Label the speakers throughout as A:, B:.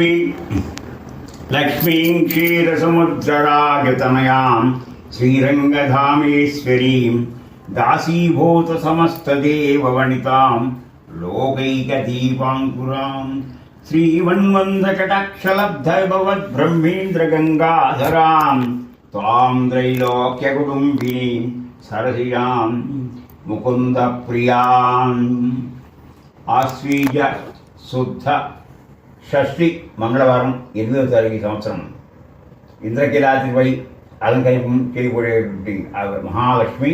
A: లక్ష్మీ. లక్ష్మీం క్షీరసముద్రరాజతనయాం శ్రీరంగధామేశ్వరీం దాసీభూతసమస్తదేవవనితాం లోకైకదీపాంకురాం శ్రీమన్మందకటాక్షలబ్ధభవద్బ్రహ్మేంద్రగంగాధరాం త్వాం త్రైలోక్యకుటుంబినీం సరసియాం ముకుందప్రియాం. ఆశ్వీజ శుద్ధ షష్ఠి మంగళవారం ఎనిమిదవ తారీఖు సంవత్సరం. ఇంద్రకీలాద్రిపై అలంకరింపం చేయబడేటువంటి ఆ మహాలక్ష్మి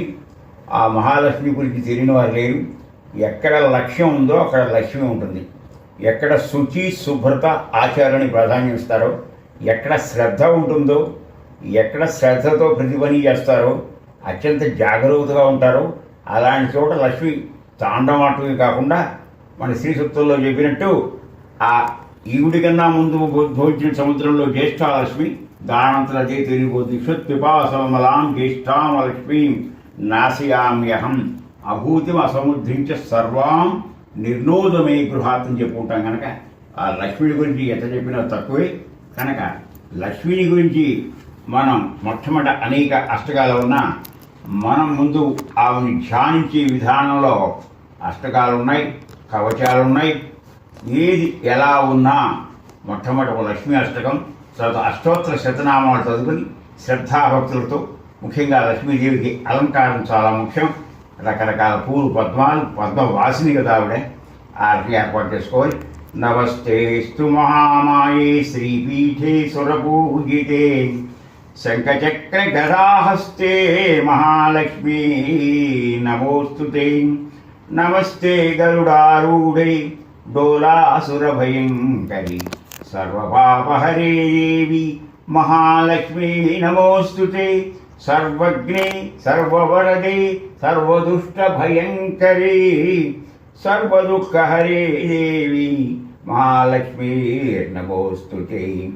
A: ఆ మహాలక్ష్మి గురించి తెలియని వారు లేరు. ఎక్కడ లక్ష్యం ఉందో అక్కడ లక్ష్మి ఉంటుంది. ఎక్కడ శుచి శుభ్రత ఆచారాన్ని ప్రాధాన్యం ఇస్తారో ఎక్కడ శ్రద్ధ ఉంటుందో ఎక్కడ శ్రద్ధతో ప్రతి పని చేస్తారో అత్యంత జాగరూకతగా ఉంటారో అలాంటి చోట లక్ష్మి తాండవాటమే కాకుండా మన శ్రీ సూక్తంలో చెప్పినట్టు ఆ ఈవిడి కన్నా ముందు భోజన సముద్రంలో జ్యేష్ఠాలక్ష్మి దానంతర అదే క్షుత్పిపాసమలాం జ్యేష్ఠామలక్ష్మీం నాశయామ్యహం. అభూతిం అసముద్రించ సర్వాం నిర్నోదమే గృహాత్ అని చెప్పుకుంటాం కనుక ఆ లక్ష్మిని గురించి ఎంత చెప్పినా తక్కువే. కనుక లక్ష్మిని గురించి మనం మొట్టమొదట అనేక అష్టకాలు ఉన్నా మనం ముందు ఆమెను ధ్యానించే విధానంలో అష్టకాలు ఉన్నాయి కవచాలు ఉన్నాయి ఏది ఎలా ఉన్నా మొట్టమొదటి ఒక లక్ష్మీ అష్టకం తర్వాత అష్టోత్తర శతనామాలు చదువుకుని శ్రద్ధాభక్తులతో ముఖ్యంగా లక్ష్మీదేవికి అలంకారం చాలా ముఖ్యం. రకరకాల పూలు పద్మాలు పద్మవాసిని కదా ఆవిడే. ఆవిడకి ఏర్పాటు చేసుకోవాలి. నమస్తేస్తు మహామాయే శ్రీపీఠే సురపూజితే శంఖచక్ర గదాహస్తే మహాలక్ష్మీ. నమోస్తుతే. నమస్తే గరుడారూఢే. డోలాసురభయంకరి సర్వపాపహరే దేవి మహాలక్ష్మీ నమోస్తుతే సర్వజ్ఞే సర్వవరదే సర్వదుష్టభయంకరే సర్వదుఃఖహరే దేవి మహాలక్ష్మీ నమోస్తుతే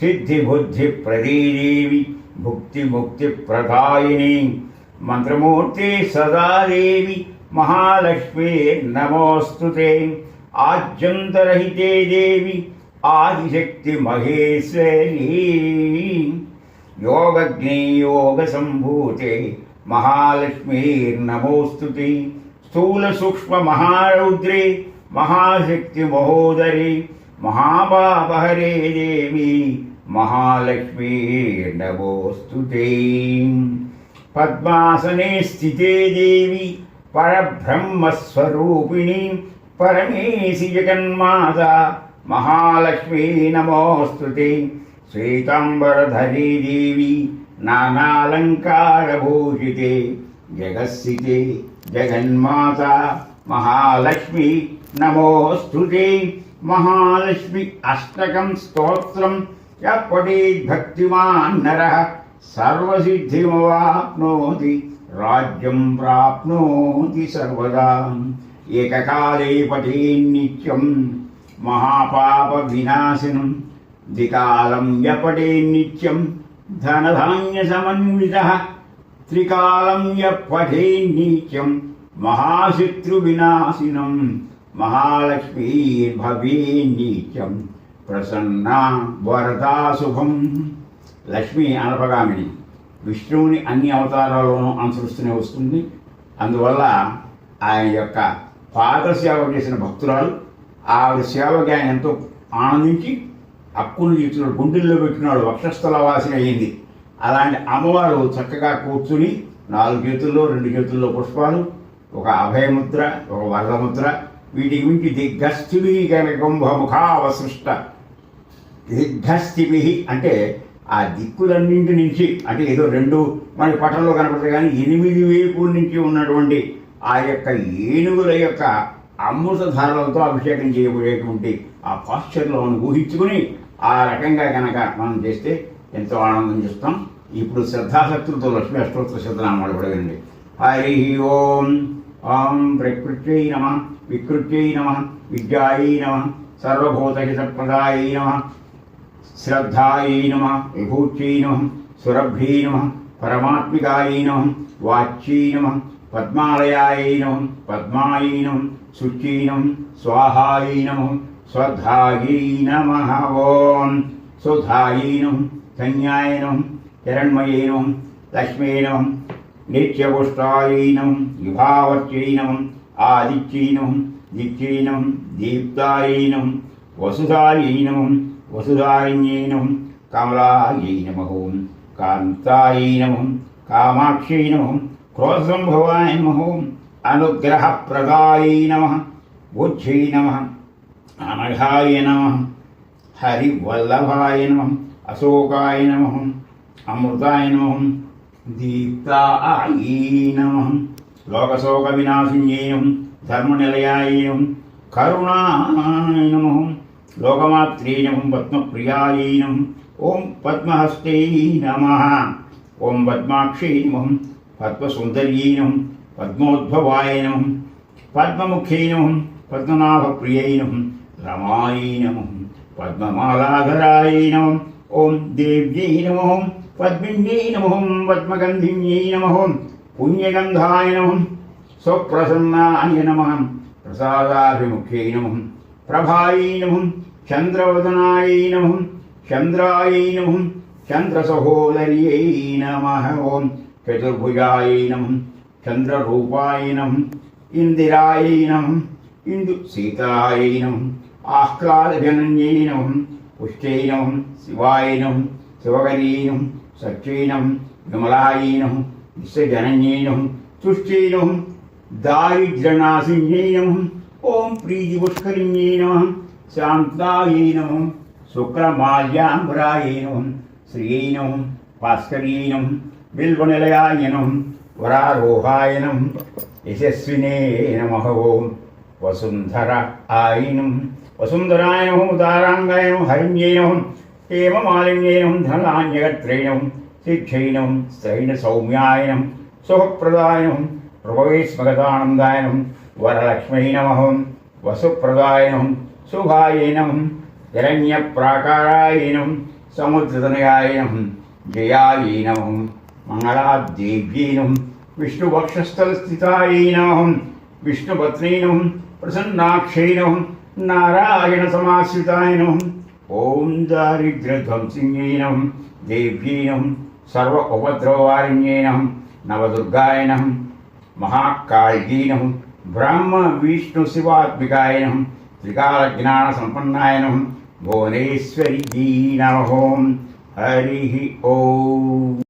A: సిద్ధిబుద్ధిప్రదే దేవి భుక్తిముక్తిప్రదాయిని మంత్రమూర్తి సదాదేవి మహాలక్ష్మీ నమోస్తుతే आज्यन्तरहिते देवि आदिशक्तिमहेश्वरी योगज्ञे योगसम्भूते महालक्ष्मीर्नमोऽस्तु ते स्थूलसूक्ष्ममहारौद्रे, महाशक्तिमहोदरे महापापहरे देवी महालक्ष्मीर्नमोऽस्तु ते पद्मासने स्थिते देवी, परब्रह्मस्वरूपिणी పరమేశి జగన్మాత మహాలక్ష్మీ నమోస్తుతి. శ్వేతాంబరధరీ దేవి నానాలంకారభూషితే. జగత్సితే జగన్మాత మహాలక్ష్మి నమోస్తుతే. మహాలక్ష్మి అష్టకం స్తోత్రం పఠేద్భక్తిమాన్ నర సర్వసిద్ధిమవాప్నోతి. రాజ్యం ప్రాప్నోతి సర్వదా. ఏకకాలే పఠేన్నిత్యం మహాపాప వినాశనం. ద్వికాలం యపడే నిత్యం ధనధాన్య సమన్విత. త్రికాలం యపఠే మహాశత్రు వినాశినం. మహాలక్ష్మీ భవే ప్రసన్న వరదా శుభం. లక్ష్మి అనపగామిని విష్ణువుని అన్ని అవతారాల్లోనూ అనుసరిస్తూనే వస్తుంది. అందువల్ల ఆయన యొక్క పాదసేవ చేసిన భక్తురాలు ఆవిడ సేవకి ఆయన ఎంతో ఆనందించి అక్కును తీర్చున్నాడు గుండెల్లో పెట్టినాడు వక్షస్థల వాసిన అయింది అలాంటి అమ్మవారు చక్కగా కూర్చుని నాలుగు చేతుల్లో రెండు చేతుల్లో పుష్పాలు ఒక అభయముద్ర ఒక వరదముద్ర వీటికి మించి దిగ్గస్థివి గణకుంభముఖావసృష్ట దిగ్గస్థివి అంటే ఆ దిక్కులన్నింటి నుంచి అంటే ఏదో రెండు మన పటంలో కనపడతాయి కానీ ఎనిమిది వేపుల నుంచి ఉన్నటువంటి ఆ యొక్క ఏనుగుల యొక్క అమృతధారలతో అభిషేకం చేయబోయేటువంటి ఆ పాశ్చర్లో మనం ఊహించుకుని ఆ రకంగా కనుక మనం చేస్తే ఎంతో ఆనందం చూస్తాం. ఇప్పుడు శ్రద్ధాశక్తులతో లక్ష్మీ అష్టోత్తర శతనామాలు పడగండి. హరి ఓం. ఓం ప్రకృత్యై నమ. వికృత్యై నమ. విద్యాయై నమ. సర్వభూతహితప్రదాయై నమ. శ్రద్ధాయై నమ. విభూత్యై నమ. సురభ్యై నమ. పరమాత్మికాయై నమ. వాచ్యై నమ. പത്മാളയായീനവും പത്മായീനും ശുച്ചീനും സ്വാഹായീനവും സ്വധായീനമഹവോം സുധായീനും സഞ്ജായനും ഹിരൺമയീനും ലക്ഷ്മീനും നിത്യപുഷ്ടായീനും വിഭാവർച്ചീനും ആദിച്ചീനും ദിക്ഷീനും ദീപ്തായീനും വസുധായീനും വസുധാരിഞ്ഞീനും കമലായീനമഹവും കാന്തായീനവും കാമാക്ഷീനവും నిత్యపుష్టాయై నం విభావర్త్యై నం ఆదిత్యై నమ ఓం కాంతాయై నమ కామాక్షై నమ బుద్ధ్యై నమ అనఘాయ నమ హరివల్లభాయ నమ అశోకాయ నమ అమృతాయ నమ దీప్తాయ నమ లోకశోక వినాశిన్యై నమ ధర్మనిలయాయ నమ కరుణాయ నమ లోకమాత్రే నమ పద్మప్రియాయ నమ ఓం పద్మహస్తే నమ ఓం పద్మాక్షై నమ పద్మసుందరీనం పద్మోద్భవాయనం పద్మోద్భవాయ పద్మనాభప్రియైనం పద్మముఖ్యై పద్మమాలాధరాయనం ఓం దేవ్యై నమో పద్మిన్యై నమో పద్మగంధిన్యై నమో పుణ్యగంధాయ నమం స్వప్రసన్నాయ నమ ప్రసాదాభిముఖ్యై నమం ప్రభాయై నమం చంద్రవదనాయ నమం చంద్రాయ నమం చంద్రసహోదర్యై నమ ఓం చతుర్భుజాయ నమ చంద్రరూపాయ నమ ఇందిరాయ నమ ఇందు సీతాయ నమ ఆహ్లాదజనన్యై నమ పుష్ట్యై నమ శివాయ నమ శివగరీ నమ సత్యై నమ విమలాయ నమ విశ్వజనన్యై నమ తుష్ట్యై నమ దారిద్ర్యనాశిన్యై నమ ఓం ప్రీతిపుష్కరిణ్యై నమ శాంతాయై నమ శుక్రమాల్యాంబరాయ నమ శ్రీయై నమ భాస్కర్యై నమ బిల్వనిలయాయ నమ యశస్వినే నమ ఓం వసుంధర ఆయినం వసుంధరాయ నమ హరిణ్యైనం హేమమాలిన్యైనం హరిణ్యై శిక్షైనం హేమమాలిన్యై సౌమ్యాయనం సుఖప్రదాయనం నమ శిక్షై నమ స్త్రైణ సౌమ్యాయ నమ సుఖప్రదాయ నమ వరలక్ష్మై నమ వసుప్రదాయ నమ శుభాయ నమ హిరణ్యప్రాకారాయ నమ సముద్రతనయాయ నమ జయాయ నమ మంగళాదేవ్యై నమ విష్ణువక్షస్థలస్థితాయ నారాయణ సమాశ్రితాయ ఓం దారిద్ర్యధ్వంసిన్యై సర్వ ఉపద్రవవారిణ్యై నవదుర్గాయనం మహాకాళీనం బ్రహ్మ విష్ణు శివాత్మికాయనం త్రికాల జ్ఞాన సంపన్నాయనం భువనేశ్వరి హరి ఓం